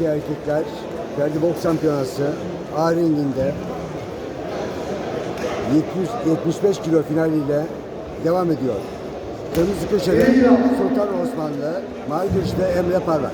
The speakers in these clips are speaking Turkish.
22 erkekler Ferdi Boks Şampiyonası A ringinde 70, 75 kilo finaliyle devam ediyor. Kırmızı köşede Sultan Osmanlı, mavi köşede Emre Parlak.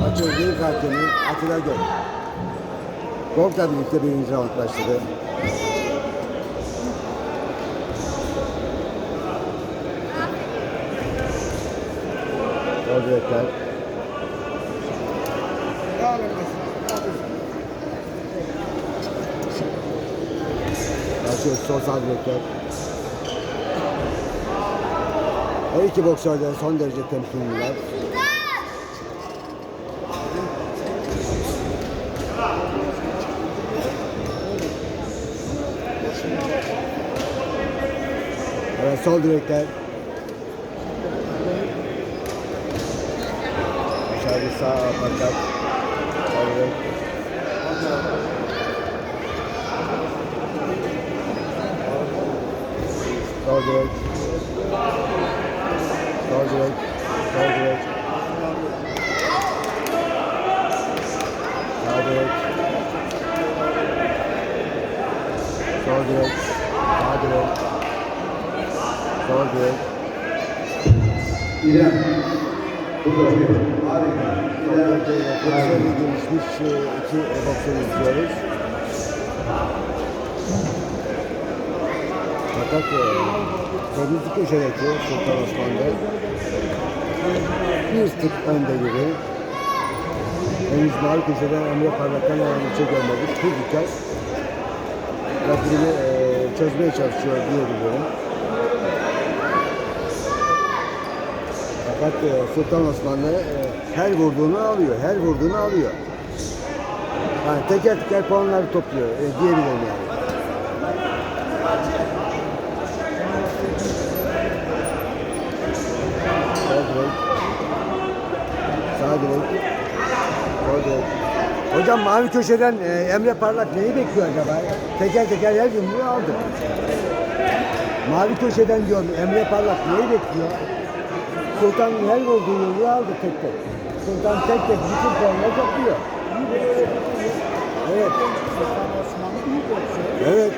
Maçın ilk hakemi Atilla Gök. Gok'la birlikte birinci round başladı. Sol sol sağ direkler. Her iki boksör de son derece temkinliler. Evet, sol direkler. Dışarı sağ fakat. Sol direk. Sol direk. Sol direk. Sol direk. Sağ direk. Sol direk. Sağ direk. Sol direk. İrem. Burada bir. Harika. İrem. Boksörle gelişmiş e, iki boksör izliyoruz. Fakat e, kırmızı köşedeki Sultan Osman'da bir tık önde gibi. Henüz mavi köşeden Emre Parlak'tan herhangi bir şey görmedik. Bir dikkat rakibini e, çözmeye çalışıyor diyebilirim. Fakat e, Sultan Osmanlı e, her vurduğunu alıyor, her vurduğunu alıyor. Yani teker teker puanları topluyor e, diyebilirim yani. Sol direk. Hocam mavi köşeden e, Emre Parlak neyi bekliyor acaba? Teker teker her yumruğu aldı. Mavi köşeden diyorum Emre Parlak neyi bekliyor? Sultan her vurduğu yumruğu aldı tek tek. Sultan tek tek bütün puanları topluyor. Evet. Evet.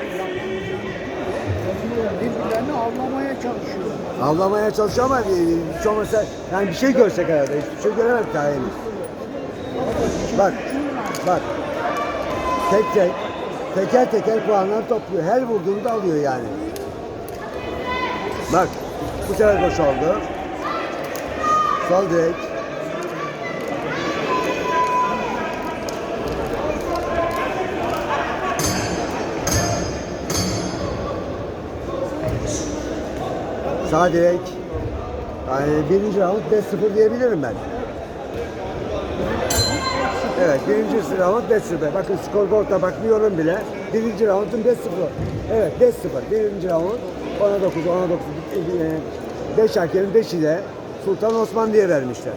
Birbirlerini avlamaya çalışıyor. Avlamaya çalışıyor ama e, hiç olmazsa yani bir şey görsek herhalde. Hiçbir şey göremedik daha henüz. Bak. Bak. Tek tek. Teker teker puanlar topluyor. Her vurduğunu da alıyor yani. Bak. Bu sefer boş oldu. Sol direk. Sağ direk. Yani birinci round 5-0 diyebilirim ben. Evet birinci round 5-0. Bakın skorboard'a bakmıyorum bile. Birinci round'un 5-0. Evet 5-0. Birinci round 10'a 9, 10'a 9. 5 hakemin 5'i de Sultan Osman diye vermişler.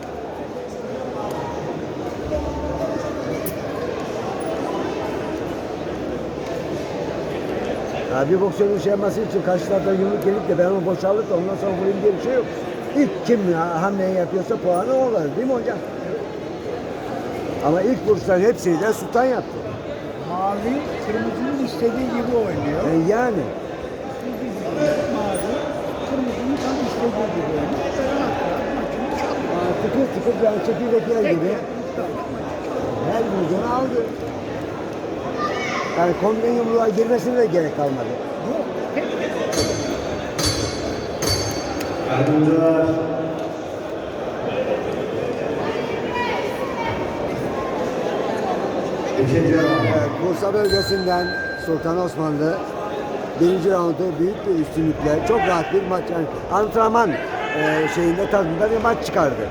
Ya bir boksörün şey yapması için karşılardan yumruk gelip de ben onu boşaltıp da ondan sonra vurayım diye bir şey yok. İlk kim hamleyi yapıyorsa puanı o alır değil mi hocam? Ama ilk vuruşların hepsini de Sultan yaptı. Mavi kırmızının istediği gibi oynuyor. E yani. Mavi kırmızının tam istediği gibi çalıyor. Aa, tıkır tıkır yani çekirdekler gibi her vurduğunu aldı. Yani kombine yumruğa girmesine de gerek kalmadı. Yardımcılar. İkinci Bursa bölgesinden Sultan Osmanlı birinci raundu büyük bir üstünlükle çok rahat bir maç yani antrenman e, şeyinde tadında bir maç çıkardı.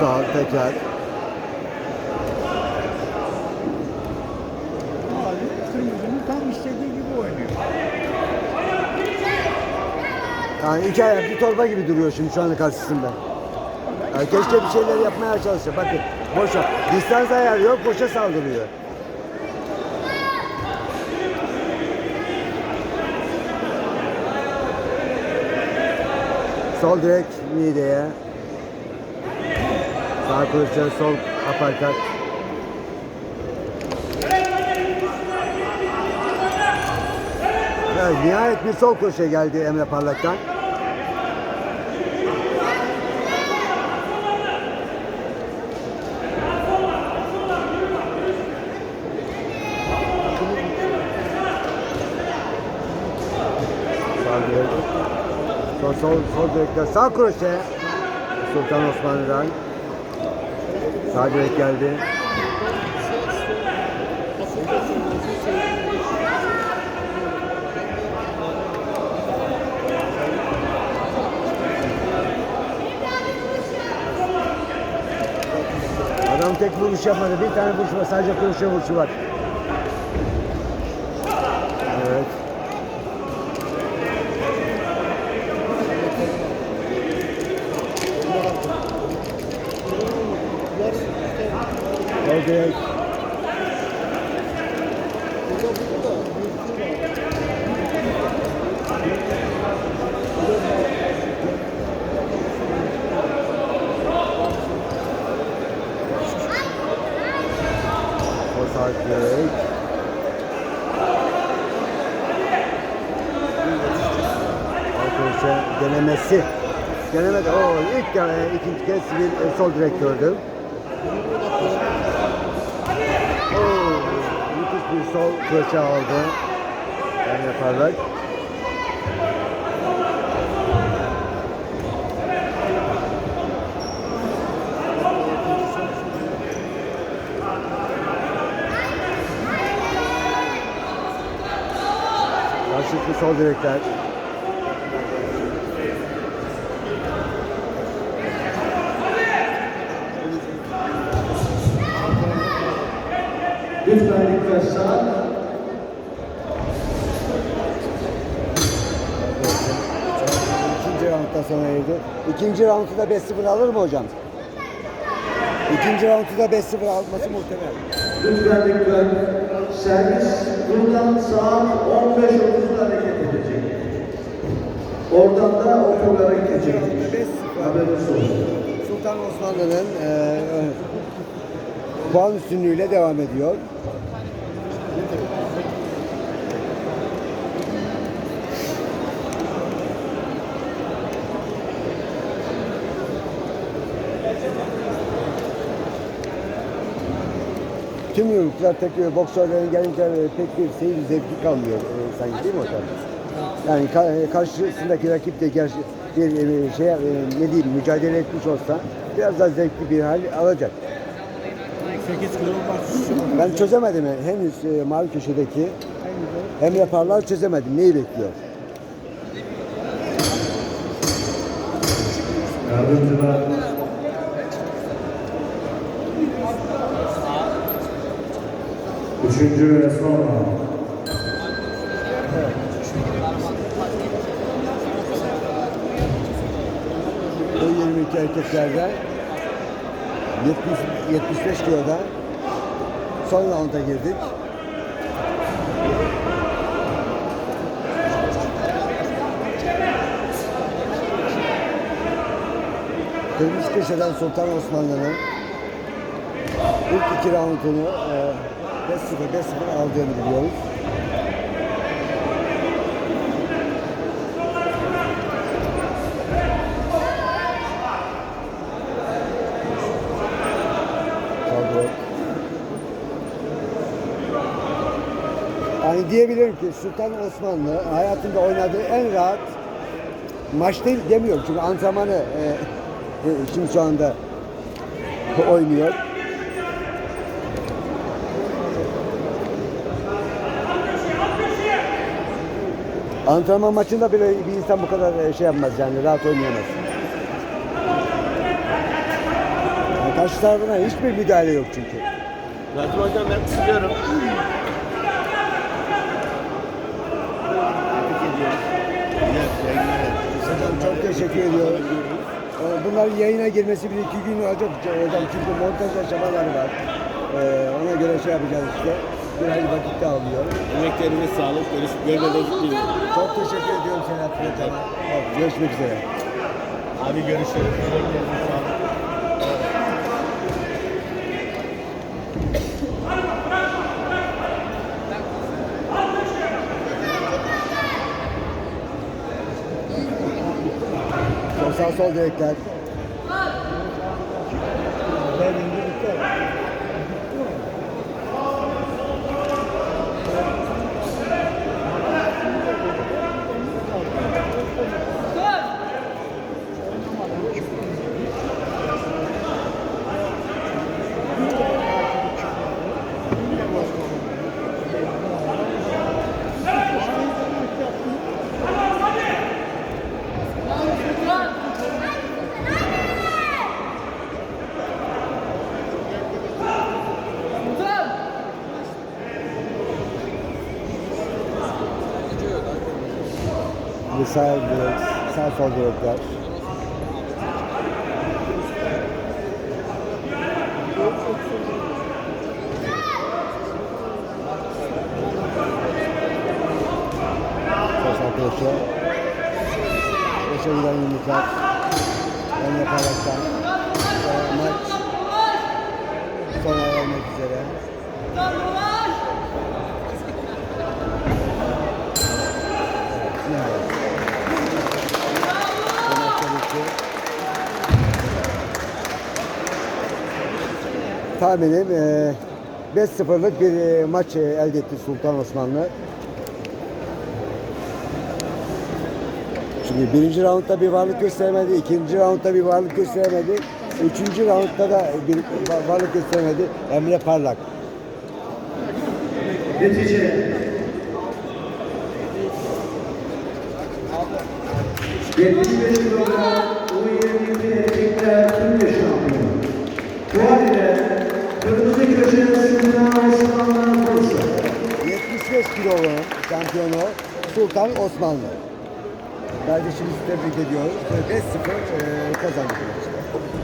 Sağ ol tekrar. kırmızının tam istediği gibi oynuyor. Yani iki ayak bir torba gibi duruyor şimdi şu anda karşısında. Yani keşke bir şeyler yapmaya çalışsa. Bakın boşa. Distans ayarı yok boşa saldırıyor. Sol direk mideye. Sağ kılıçları sol aparkat. Evet, nihayet bir sol köşe geldi Emre Parlak'tan. Sağ direk. Sol, sol, sol direkte sağ kroşe. Sultan Osmanlı'dan. Sağ direk geldi. Adam tek vuruş yapmadı. Bir tane vuruş var. Sadece kroşe vuruşu var. Evet. Sol direk. O sağ direk. Arkadaşlar denemesi. Denemedi. O ilk de, ikinci kez bir e, sol direk bir sol köşe aldı. Yani yaparlar. Karşılıklı sol direkler. Lütfen dikkat sağ. İkinci roundda sona erdi. İkinci roundu da 5-0 alır mı hocam? İkinci roundu da 5-0 alması muhtemel. Lütfen dikkat. Servis buradan saat 15.30'da hareket edecek. Oradan da otolara gidecek. 5-0. Haberiniz olsun. Sultan Osmanlı'nın e, puan üstünlüğüyle devam ediyor. Tüm yumruklar tek e, boksörlerin gelince e, pek bir seyir zevki kalmıyor e, sanki değil mi hocam? Yani e, karşısındaki rakip de gerçi bir e, şey e, ne diyeyim mücadele etmiş olsa biraz daha zevkli bir hal alacak. 8 kilo var. Ben çözemedim henüz e, mavi köşedeki Emre Parlar çözemedim. Neyi bekliyor? Yardımcılar. Üçüncü ve son round. Bu 22 erkeklerde 70, 75 kiloda son rounda girdik. Kırmızı köşeden Sultan Osmanlı'nın ilk iki roundunu e, 5-0 5-0 aldığını biliyoruz. Yani diyebilirim ki Sultan Osmanlı hayatında oynadığı en rahat maç değil demiyorum çünkü antrenmanı e, e, şimdi şu anda oynuyor. Antrenman maçında bile bir insan bu kadar e, şey yapmaz yani rahat oynayamaz. Yani karşı tarafına hiçbir müdahale yok çünkü. Zaten hocam ben kısılıyorum. Hocam çok teşekkür ediyorum. Ee, Bunların yayına girmesi bir iki gün olacak hocam çünkü montaj aşamaları var. Ee, ona göre şey yapacağız işte. Biraz vakit de alıyor. Emeklerine sağlık. Görüş, görmeden gitmeyin. Çok teşekkür ediyorum Selahattin Hocam'a. Görüşmek üzere. Abi görüşürüz. Sağ ol. Sağ sol direkler. Bir sağ direk, sağ sol direkler. Sol sağ köşe. Köşe giden yumruklar. Ön yaparaktan. Maç sona ermek üzere. Tahminim eee 5-0'lık bir eee, maç eee, elde etti Sultan Osmanlı. Şimdi birinci roundda bir varlık gösteremedi, ikinci roundda bir varlık gösteremedi, üçüncü roundda da bir va- varlık gösteremedi Emre Parlak. Netice 75 kilogram şampiyonu Sultan Osmanlı. Kardeşimizi tebrik ediyoruz. 5-0 eee, kazandı bu maçta.